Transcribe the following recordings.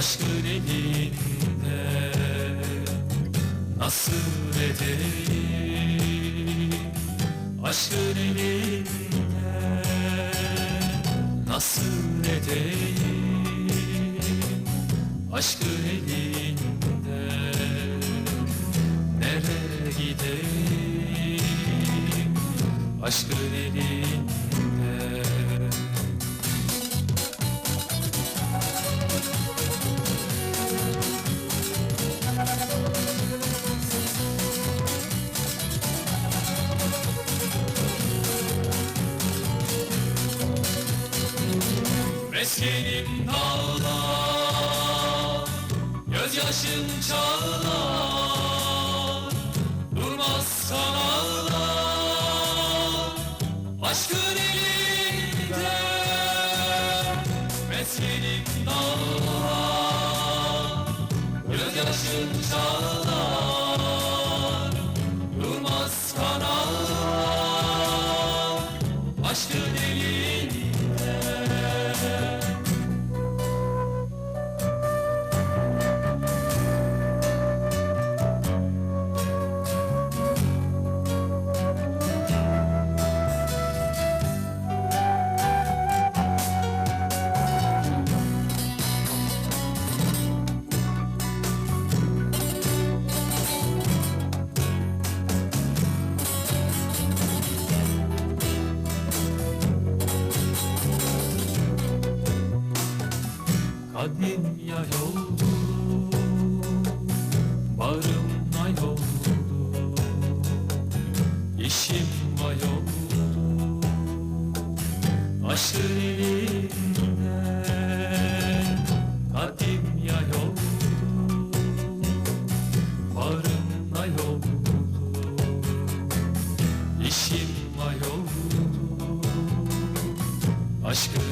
Aşkın elinde nasıl edeyim Aşkın elinde nasıl edeyim Aşkın elinde nereye gideyim Aşkın elinde Meskenim dağlar Gözyaşım çağlar. Durmazsan ağlar Aşkın elinde. Meskenim dağlar Gözyaşım çağlar Kadim yay oldu Bağrımla yoldu İşim vay oldu Aşkın elinde Kadim yay oldu Bağrımla yoldu İşim vay oldu Aşkın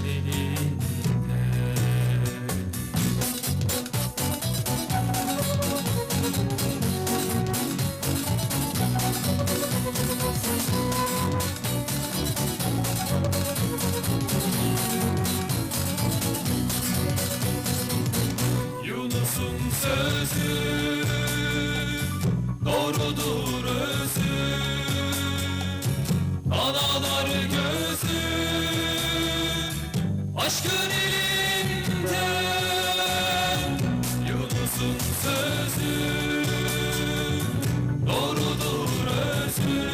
sözü Doğrudur özü Danalar gözü Aşkın elinde Yunus'un sözü Doğrudur özü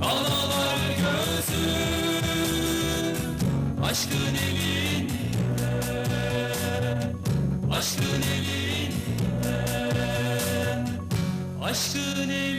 Danalar gözü Aşkın elinde elinde Aşkın elinde